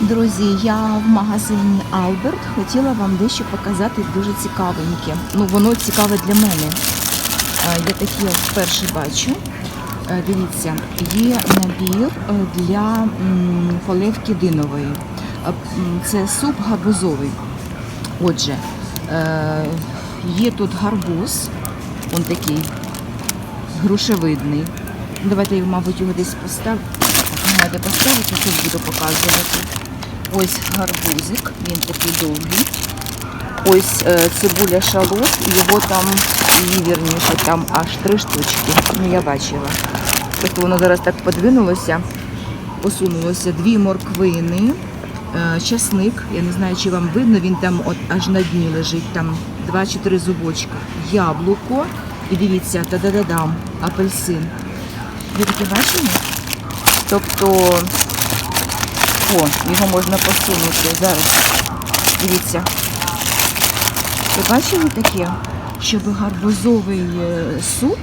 Друзі, я в магазині Алберт хотіла вам дещо показати дуже цікавеньке. Ну, воно цікаве для мене. Е, Я такі вперше бачу. Е, Дивіться, є набір е, для м, поливки динової. Це суп гарбузовий. Отже, є тут гарбуз, он такий грушевидний. Давайте мабуть, його десь поставлю. Треба поставити, тут буду показувати. Ось гарбузик, він такий довгий. Ось е, цибуля шалот, і його там, її вірніше, там аж три штучки. Ну, я бачила. Просто воно зараз так подвинулося, посунулося. Дві морквини, е, часник. Я не знаю, чи вам видно, він там от аж на дні лежить, там два чи три зубочка. Яблуко. І дивіться, та-да-да-дам, апельсин. Ви таке бачили? Тобто, о, його можна посунути зараз. Дивіться. Ви бачили таке? Щоб гарбузовий е, суп,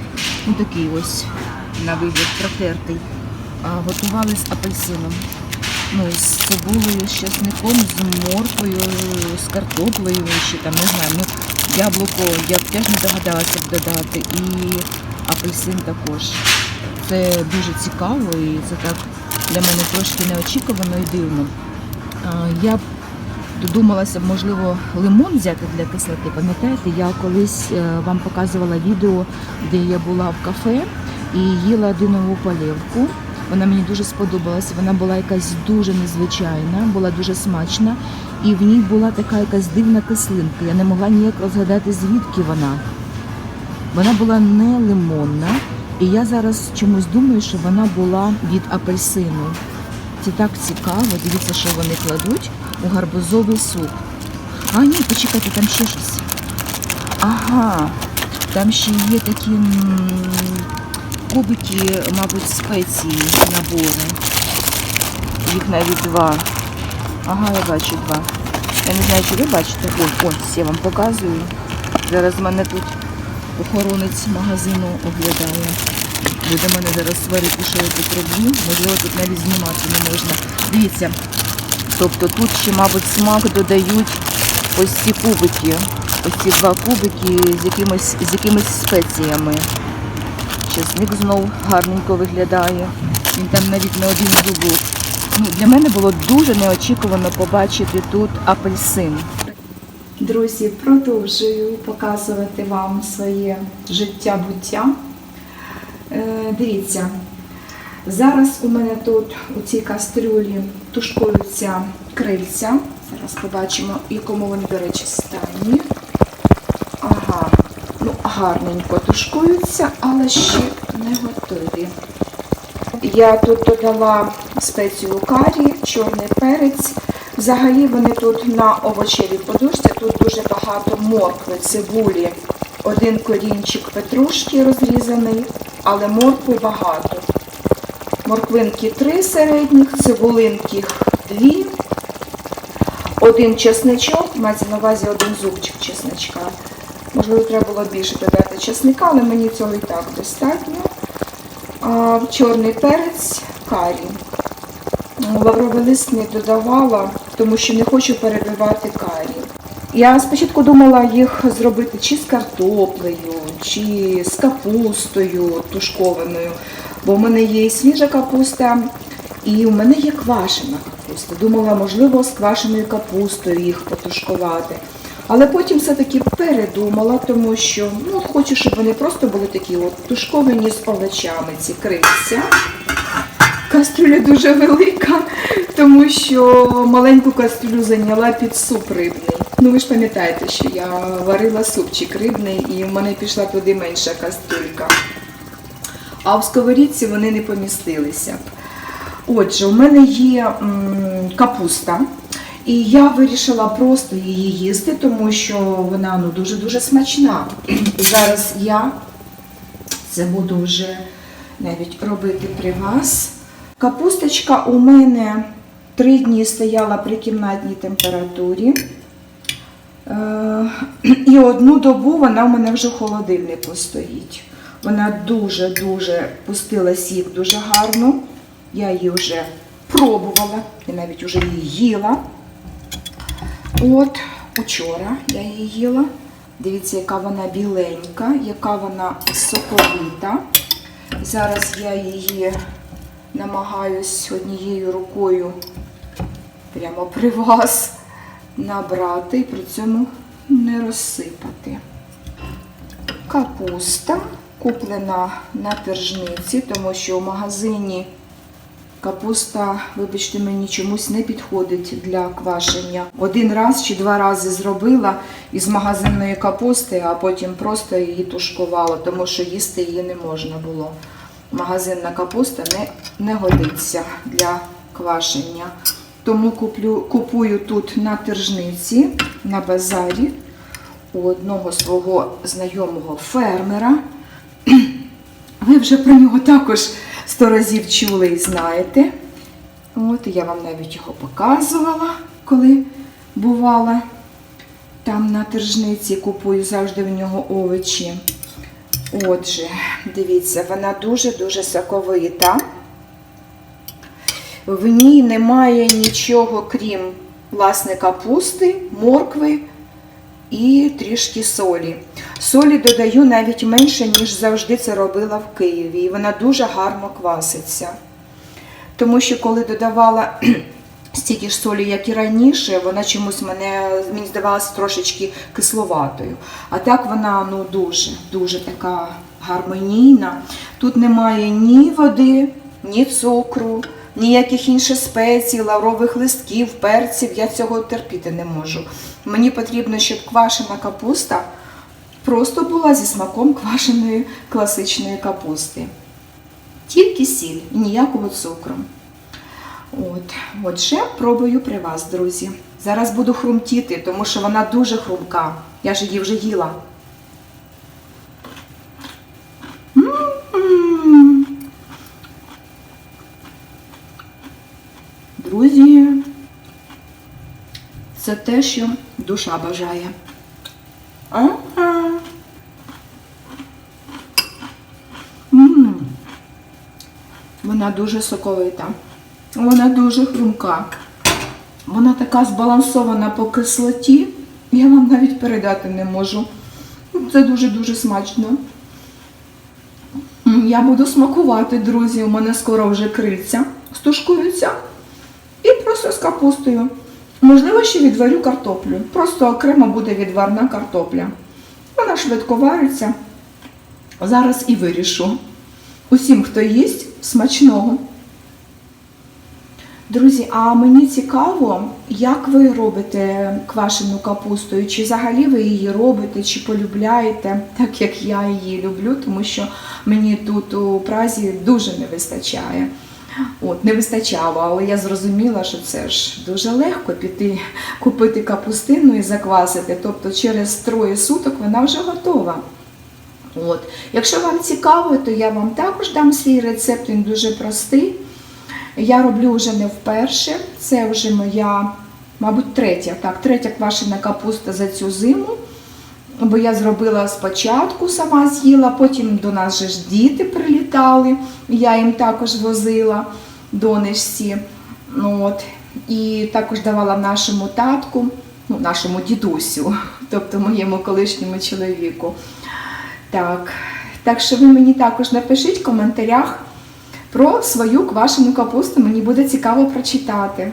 ну такий ось на вигляд протертий, готували з апельсином. Ну, з цибулею, з часником, з морквою, з картоплею, ще там, не знаю, ну, яблуко я б теж не догадалася б додати. І апельсин також. Це дуже цікаво і це так для мене трошки неочікувано і дивно. Я додумалася, можливо, лимон взяти для кислоти. Пам'ятаєте, я колись е, вам показувала відео, де я була в кафе і їла динову полівку. Вона мені дуже сподобалася. Вона була якась дуже незвичайна, була дуже смачна, і в ній була така якась дивна кислинка. Я не могла ніяк розгадати, звідки вона. Вона була не лимонна, і я зараз чомусь думаю, що вона була від апельсину. Це так цікаво. Дивіться, що вони кладуть у гарбузовий суп. А ні, почекайте, там ще щось. Ага, там ще є такі м, кубики, мабуть, спеції набори. Їх навіть два. Ага, я бачу два. Я не знаю, чи ви бачите. О, ось я вам показую. Зараз в мене тут охоронець магазину оглядає. Буде мене зараз сварити, що я тут роблю. Можливо, тут навіть знімати не можна. Дивіться, тобто тут ще, мабуть, смак додають ось ці кубики. Ось ці два кубики з якимись, з якимись спеціями. Чесник знов гарненько виглядає. Він там навіть не один зубок. Ну, для мене було дуже неочікувано побачити тут апельсин. Друзі, продовжую показувати вам своє життя-буття. Е, дивіться, зараз у мене тут у цій кастрюлі тушкуються крильця. Зараз побачимо, якому вони, до речі, стані. Ага, ну гарненько тушкуються, але ще не готові. Я тут додала спецію карі, чорний перець. Взагалі вони тут на овочевій подушці, тут дуже багато моркви, цибулі, один корінчик петрушки розрізаний, але моркви багато. Морквинки три середніх, цибулинки дві, один чесничок, мається на увазі один зубчик чесничка. Можливо, треба було більше додати чесника, але мені цього і так достатньо. А, чорний перець, карі. Лавровий лист не додавала, тому що не хочу перебивати карі. Я спочатку думала їх зробити чи з картоплею, чи з капустою тушкованою, бо в мене є і свіжа капуста, і у мене є квашена капуста. Думала, можливо, з квашеною капустою їх потушкувати. Але потім все-таки передумала, тому що ну, хочу, щоб вони просто були такі от тушковані з овочами, ці крильця. Кастрюля дуже велика, тому що маленьку кастрюлю зайняла під суп рибний. Ну ви ж пам'ятаєте, що я варила супчик рибний і в мене пішла туди менша кастрюлька. А в сковорідці вони не помістилися. Отже, у мене є капуста. І я вирішила просто її їсти, тому що вона ну, дуже-дуже смачна. Зараз я це буду вже навіть робити при вас. Капусточка у мене три дні стояла при кімнатній температурі. Е, І одну добу вона в мене вже в холодильнику стоїть. Вона дуже-дуже пустила сік дуже гарно. Я її вже пробувала, і навіть уже її їла. От, учора я її їла. Дивіться, яка вона біленька, яка вона соковита. Зараз я її намагаюсь однією рукою прямо при вас набрати і при цьому не розсипати. Капуста куплена на тержниці, тому що в магазині капуста, вибачте, мені чомусь не підходить для квашення. Один раз чи два рази зробила із магазинної капусти, а потім просто її тушкувала, тому що їсти її не можна було. Магазинна капуста не, не годиться для квашення. Тому куплю, купую тут на тержниці, на базарі у одного свого знайомого фермера. Ви вже про нього також сто разів чули і знаєте. От я вам навіть його показувала, коли бувала там на тержниці, купую завжди в нього овочі. Отже, дивіться, вона дуже-дуже соковита. В ній немає нічого, крім власне капусти, моркви і трішки солі. Солі додаю навіть менше, ніж завжди це робила в Києві. І вона дуже гарно кваситься. Тому що коли додавала стільки ж солі, як і раніше, вона чомусь мене, мені здавалася трошечки кисловатою. А так вона ну, дуже, дуже така гармонійна. Тут немає ні води, ні цукру, ніяких інших спецій, лаврових листків, перців. Я цього терпіти не можу. Мені потрібно, щоб квашена капуста просто була зі смаком квашеної класичної капусти. Тільки сіль і ніякого цукру. От, отже, пробую при вас, друзі. Зараз буду хрумтіти, тому що вона дуже хрумка. Я ж її вже їла. Друзі, це те, що душа бажає. Вона дуже соковита. Вона дуже хрумка. Вона така збалансована по кислоті. Я вам навіть передати не можу. Це дуже-дуже смачно. Я буду смакувати, друзі. У мене скоро вже крильця стушкуються. І просто з капустою. Можливо, ще відварю картоплю. Просто окремо буде відварна картопля. Вона швидко вариться. Зараз і вирішу. Усім, хто їсть, смачного. Друзі, а мені цікаво, як ви робите квашену капусту, чи взагалі ви її робите, чи полюбляєте, так як я її люблю, тому що мені тут у Празі дуже не вистачає. От, не вистачало, але я зрозуміла, що це ж дуже легко піти купити капустину і заквасити. Тобто через троє суток вона вже готова. От. Якщо вам цікаво, то я вам також дам свій рецепт, він дуже простий. Я роблю вже не вперше. Це вже моя, мабуть, третя, так, третя квашена капуста за цю зиму. Бо я зробила спочатку, сама з'їла, потім до нас же ж діти прилітали, я їм також возила донечці. Ну, от. І також давала нашому татку, ну, нашому дідусю, тобто моєму колишньому чоловіку. Так. так що ви мені також напишіть в коментарях про свою квашену капусту, мені буде цікаво прочитати.